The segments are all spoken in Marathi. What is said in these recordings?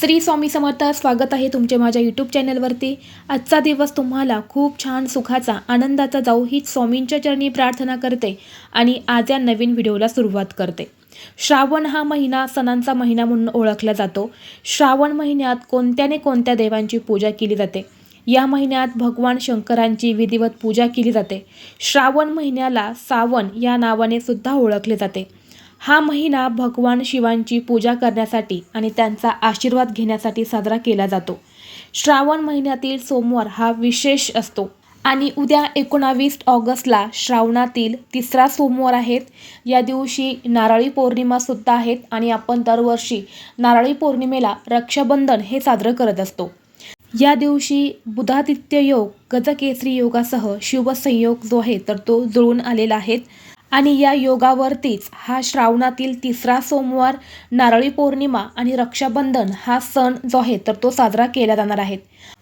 श्री स्वामी समर्थ स्वागत आहे तुमचे माझ्या यूट्यूब चॅनलवरती आजचा दिवस तुम्हाला खूप छान सुखाचा आनंदाचा जाऊ ही स्वामींच्या चरणी प्रार्थना करते आणि आज या नवीन व्हिडिओला सुरुवात करते. श्रावण हा महिना सणांचा महिना म्हणून ओळखला जातो. श्रावण महिन्यात कोणत्याने कोणत्या देवांची पूजा केली जाते? या महिन्यात भगवान शंकरांची विधिवत पूजा केली जाते. श्रावण महिन्याला सावन या नावाने सुद्धा ओळखले जाते. हा महिना भगवान शिवांची पूजा करण्यासाठी आणि त्यांचा आशीर्वाद घेण्यासाठी साजरा केला जातो. श्रावण महिन्यातील सोमवार हा विशेष असतो. आणि उद्या एकोणावीस ऑगस्टला श्रावणातील तिसरा सोमवार आहेत. या दिवशी नारळी पौर्णिमासुद्धा आहेत आणि आपण दरवर्षी नारळी पौर्णिमेला रक्षाबंधन हे साजरं करत असतो. या दिवशी बुधादित्य योग गजकेसरी योगासह शिवसंयोग जो आहे तर तो जुळून आलेला आहे. आणि या योगावरतीच हा श्रावणातील तिसरा सोमवार नारळी पौर्णिमा आणि रक्षाबंधन हा सण जो आहे तर तो साजरा केला जाणार आहे.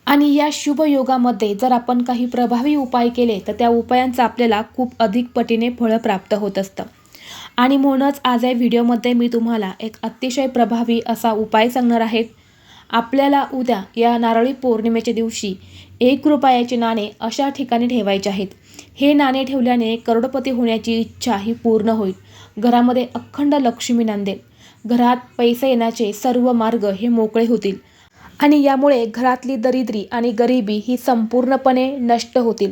आणि या शुभ योगामध्ये जर आपण काही प्रभावी उपाय केले तर त्या उपायांचा आपल्याला खूप अधिक पटीने फळं प्राप्त होत असतं. आणि म्हणूनच आज या व्हिडिओमध्ये मी तुम्हाला एक अतिशय प्रभावी असा उपाय सांगणार आहे. आपल्याला उद्या या नारळी पौर्णिमेच्या दिवशी एक रुपयाचे नाणे अशा ठिकाणी ठेवायचे आहेत. हे नाणे ठेवल्याने करोडपती होण्याची इच्छा ही पूर्ण होईल. घरामध्ये अखंड लक्ष्मी नांदेल घरात पैसे येण्याचे सर्व मार्ग हे मोकळे होतील. आणि यामुळे घरातली दरिद्री आणि गरिबी ही संपूर्णपणे नष्ट होतील.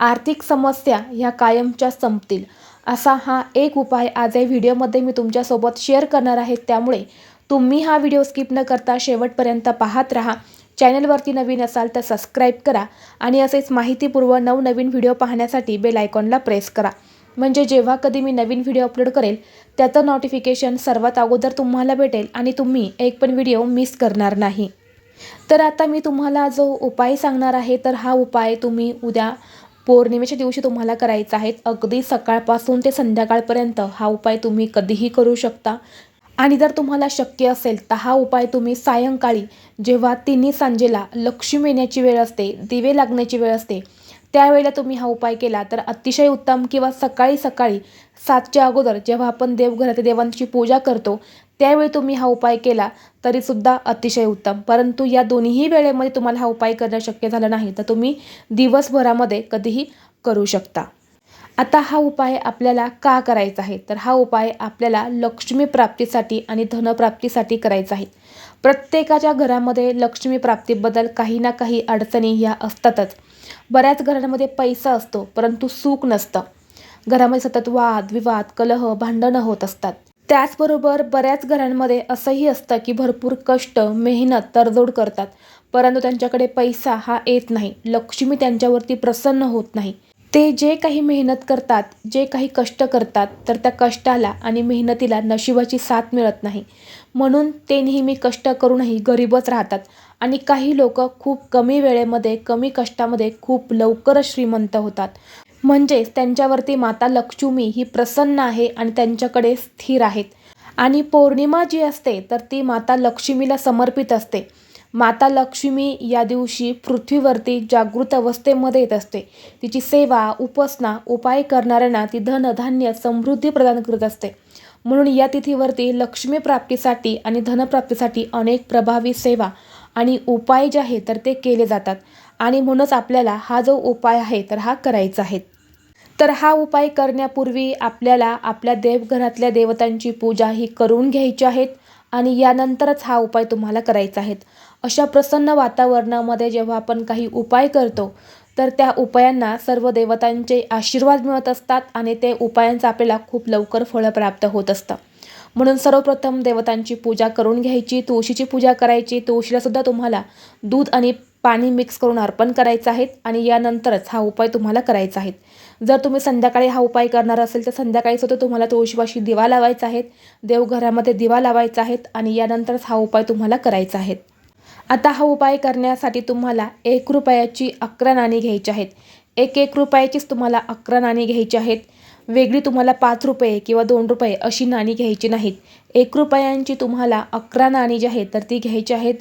आर्थिक समस्या ह्या कायमच्या संपतील. असा हा एक उपाय आज या व्हिडिओमध्ये मी तुमच्यासोबत शेअर करणार आहे. त्यामुळे तुम्ही हा व्हिडिओ स्किप न करता शेवटपर्यंत पाहत राहा. चॅनलवरती नवीन असाल तर सबस्क्राईब करा आणि असेच माहितीपूर्व नवनवीन व्हिडिओ पाहण्यासाठी बेल आयकॉनला प्रेस करा. म्हणजे जेव्हा कधी मी नवीन व्हिडिओ अपलोड करेल त्याचं नोटिफिकेशन सर्वात अगोदर तुम्हाला भेटेल आणि तुम्ही एक पण व्हिडिओ मिस करणार नाही. तर आता मी तुम्हाला जो उपाय सांगणार आहे तर हा उपाय तुम्ही उद्या पौर्णिमेच्या दिवशी तुम्हाला करायचा आहे. अगदी सकाळपासून ते संध्याकाळपर्यंत हा उपाय तुम्ही कधीही करू शकता. आणि जर तुम्हाला शक्य असेल तर हा उपाय तुम्ही सायंकाळी जेव्हा तिन्ही सांजेला लक्ष्मी येण्याची वेळ असते दिवे लागण्याची वेळ असते त्यावेळेला तुम्ही हा उपाय केला तर अतिशय उत्तम किंवा सकाळी सकाळी सातच्या अगोदर जेव्हा आपण देवघरात देवांची पूजा करतो त्यावेळी तुम्ही हा उपाय केला तरीसुद्धा अतिशय उत्तम. परंतु या दोन्हीही वेळेमध्ये तुम्हाला हा उपाय करणं शक्य झालं नाही तर तुम्ही दिवसभरामध्ये कधीही करू शकता. आता हा उपाय आपल्याला का करायचा आहे? तर हा उपाय आपल्याला लक्ष्मी प्राप्तीसाठी आणि धनप्राप्तीसाठी करायचा आहे. प्रत्येकाच्या घरामध्ये लक्ष्मी प्राप्तीबद्दल काही ना काही अडचणी ह्या असतातच. बऱ्याच घरांमध्ये पैसा असतो परंतु सुख नसतं. घरामध्ये सतत वाद विवाद कलह भांडणं होत असतात. त्याचबरोबर बऱ्याच घरांमध्ये असंही असतं की भरपूर कष्ट मेहनत तडजोड करतात. परंतु त्यांच्याकडे पैसा हा येत नाही. लक्ष्मी त्यांच्यावरती प्रसन्न होत नाही. ते जे काही मेहनत करतात जे काही कष्ट करतात तर त्या कष्टाला आणि मेहनतीला नशिबाची साथ मिळत नाही. म्हणून ते नेहमी कष्ट करूनही गरीबच राहतात आणि काही लोक खूप कमी वेळेमध्ये कमी कष्टामध्ये खूप लवकरच श्रीमंत होतात. म्हणजेच त्यांच्यावरती माता लक्ष्मी ही प्रसन्न आहे आणि त्यांच्याकडे स्थिर आहेत. आणि पौर्णिमा जी असते तर ती माता लक्ष्मीला समर्पित असते. माता लक्ष्मी या दिवशी पृथ्वीवरती जागृत अवस्थेमध्ये येत असते. तिची सेवा उपासना उपाय करणाऱ्यांना ती धनधान्य समृद्धी प्रदान करत असते. म्हणून या तिथीवरती लक्ष्मी प्राप्तीसाठी आणि धनप्राप्तीसाठी अनेक प्रभावी सेवा आणि उपाय जे आहे तर ते केले जातात. आणि म्हणूनच आपल्याला हा जो उपाय आहे तर हा करायचा आहे. तर हा उपाय करण्यापूर्वी आपल्याला आपल्या देवघरातल्या देवतांची पूजा ही करून घ्यायची आहेत आणि यानंतरच हा उपाय तुम्हाला करायचा आहे. अशा प्रसन्न वातावरणामध्ये जेव्हा आपण काही उपाय करतो तर त्या उपायांना सर्व देवतांचे आशीर्वाद मिळत असतात आणि ते उपायांचं आपल्याला खूप लवकर फळं प्राप्त होत असतं. म्हणून सर्वप्रथम देवतांची पूजा करून घ्यायची तुळशीची पूजा करायची. तुळशीलासुद्धा तुम्हाला दूध आणि पाणी मिक्स करून अर्पण करायचं आहे आणि यानंतरच हा उपाय तुम्हाला करायचा आहे. जर तुम्ही संध्याकाळी हा उपाय करणार असेल तर संध्याकाळी सुद्धा तुम्हाला तुळशीपाशी दिवा लावायचा आहे. देवघरामध्ये दिवा लावायचा आहे आणि यानंतरच हा उपाय तुम्हाला करायचा आहे. आता हा उपाय करण्यासाठी तुम्हाला एक रुपयाची अकरा नाणी घ्यायची आहेत. एक एक रुपयाचीच तुम्हाला अकरा नाणी घ्यायची आहेत. वेगळी तुम्हाला पाच रुपये किंवा दोन रुपये अशी नाणी घ्यायची नाहीत. एक रुपयांची तुम्हाला अकरा नाणी जी आहेत तर ती घ्यायची आहेत.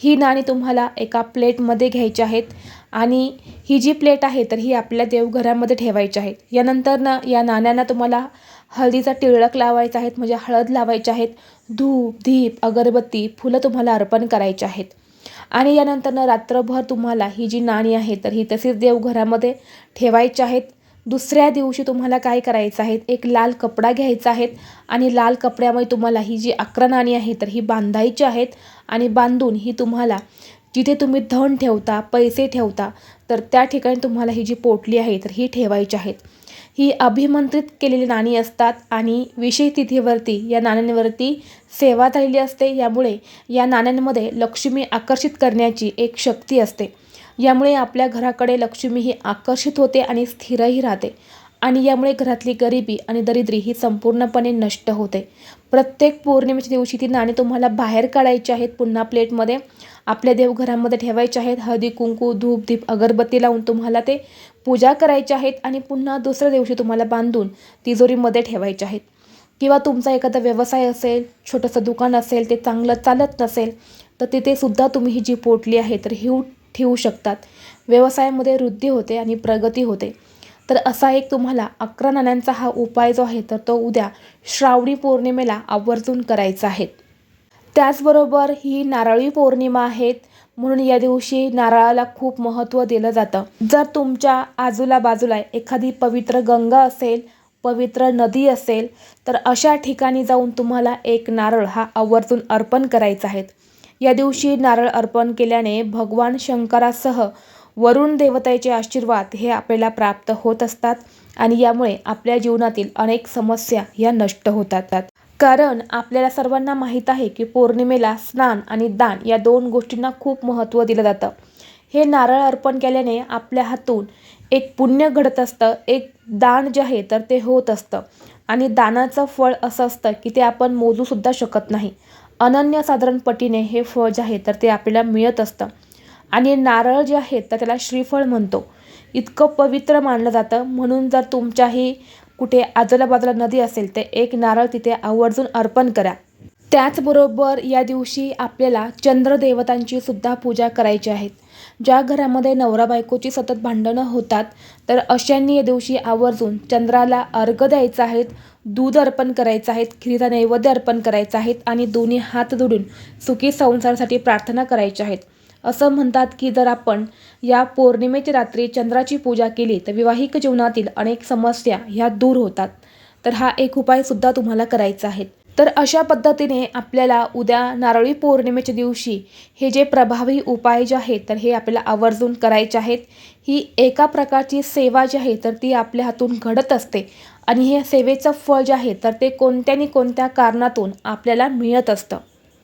ही नाणी तुम्हाला एका प्लेटमध्ये घ्यायची आहेत आणि ही जी प्लेट आहे तर ही आपल्या देवघरामध्ये ठेवायची आहेत यानंतर ना या नाण्यांना तुम्हाला हळदीचा टिळक लावायचा आहेत म्हणजे हळद लावायचे आहेत. धूप दीप अगरबत्ती फुलं तुम्हाला अर्पण करायचे आहेत. आणि यानंतरनं रात्रभर तुम्हाला ही जी नाणी आहे तर ही तसेच देवघरामध्ये ठेवायची आहेत. दुसऱ्या दिवशी तुम्हाला काय करायचं आहे? एक लाल कपडा घ्यायचा आहे आणि लाल कपड्यामुळे तुम्हाला ही जी अकरा नाणी आहे तर ही बांधायची आहेत आणि बांधून ही तुम्हाला जिथे तुम्ही धन ठेवता पैसे ठेवता तर त्या ठिकाणी तुम्हाला ही जी पोटली आहे तर ही ठेवायची आहेत. ही अभिमंत्रित केलेली नाणी असतात आणि विशेष तिथीवरती या नाण्यांवरती सेवा झालेली असते. यामुळे या नाण्यांमध्ये लक्ष्मी आकर्षित करण्याची एक शक्ती असते. यामुळे आपल्या घराकडे लक्ष्मी ही आकर्षित होते आणि स्थिरही राहते. आणि यामुळे घरातली गरिबी आणि दरिद्री ही संपूर्णपणे नष्ट होते. प्रत्येक पौर्णिमेच्या दिवशी ती नाणी तुम्हाला बाहेर काढायची आहेत पुन्हा प्लेटमध्ये आपल्या देवघरामध्ये ठेवायचे आहेत. हळदी कुंकू धूप दीप अगरबत्ती लावून तुम्हाला ते पूजा करायच्या आहेत आणि पुन्हा दुसऱ्या दिवशी तुम्हाला बांधून तिजोरीमध्ये ठेवायच्या आहेत. किंवा तुमचा एखादा व्यवसाय असेल छोटंसं दुकान असेल ते चांगलं चालत नसेल तर तिथेसुद्धा तुम्ही ही जी पोटली आहे तर ही ठेवू शकतात. व्यवसायामध्ये वृद्धी होते आणि प्रगती होते. तर असा एक तुम्हाला अकरा नाण्यांचा हा उपाय जो आहे तर तो उद्या श्रावणी पौर्णिमेला आवर्जून करायचा आहे. त्याचबरोबर ही नारळी पौर्णिमा आहेत म्हणून या दिवशी नारळाला खूप महत्त्व दिलं जातं. जर तुमच्या आजूला बाजूला एखादी पवित्र गंगा असेल पवित्र नदी असेल तर अशा ठिकाणी जाऊन तुम्हाला एक नारळ हा आवर्जून अर्पण करायचा आहे. या दिवशी नारळ अर्पण केल्याने भगवान शंकरासह वरुण देवतेचे आशीर्वाद हे आपल्याला प्राप्त होत असतात आणि यामुळे आपल्या जीवनातील अनेक समस्या या नष्ट होतात. कारण आपल्याला सर्वांना माहीत आहे की पौर्णिमेला स्नान आणि दान या दोन गोष्टींना खूप महत्त्व दिलं जातं. हे नारळ अर्पण केल्याने आपल्या हातून एक पुण्य घडत असतं. एक दान जे आहे तर ते होत असतं. आणि दानाचं फळ असं असतं की ते आपण मोजूसुद्धा शकत नाही. अनन्यसाधारण पटीने हे फळ जे आहे तर ते आपल्याला मिळत असतं. आणि नारळ जे आहे तर त्याला श्रीफळ म्हणतो. इतकं पवित्र मानलं जातं. म्हणून जर तुमच्याही कुठे आजूला बाजूला नदी असेल तर एक नारळ तिथे आवर्जून अर्पण करा. त्याचबरोबर या दिवशी आपल्याला चंद्रदेवतांची सुद्धा पूजा करायची आहेत ज्या घरामध्ये नवरा बायकोची सतत भांडणं होतात तर अशांनी या दिवशी आवर्जून चंद्राला अर्घ द्यायचा आहेत दूध अर्पण करायचं आहेत खिरीचा नैवेद्य अर्पण करायचा आहेत आणि दोन्ही हात जोडून सुखी संसारासाठी प्रार्थना करायच्या आहेत. असं म्हणतात की जर आपण या पौर्णिमेच्या रात्री चंद्राची पूजा केली तर विवाहिक जीवनातील अनेक समस्या ह्या दूर होतात. तर हा एक उपायसुद्धा तुम्हाला करायचा आहे. तर अशा पद्धतीने आपल्याला उद्या नारळी पौर्णिमेच्या दिवशी हे जे प्रभावी उपाय जे आहेत तर हे आपल्याला आवर्जून करायचे आहेत. ही एका प्रकारची सेवा जी आहे तर ती आपल्या हातून घडत असते. आणि हे सेवेचं फळ जे आहे तर ते कोणत्या नि कोणत्या कारणातून आपल्याला मिळत असतं.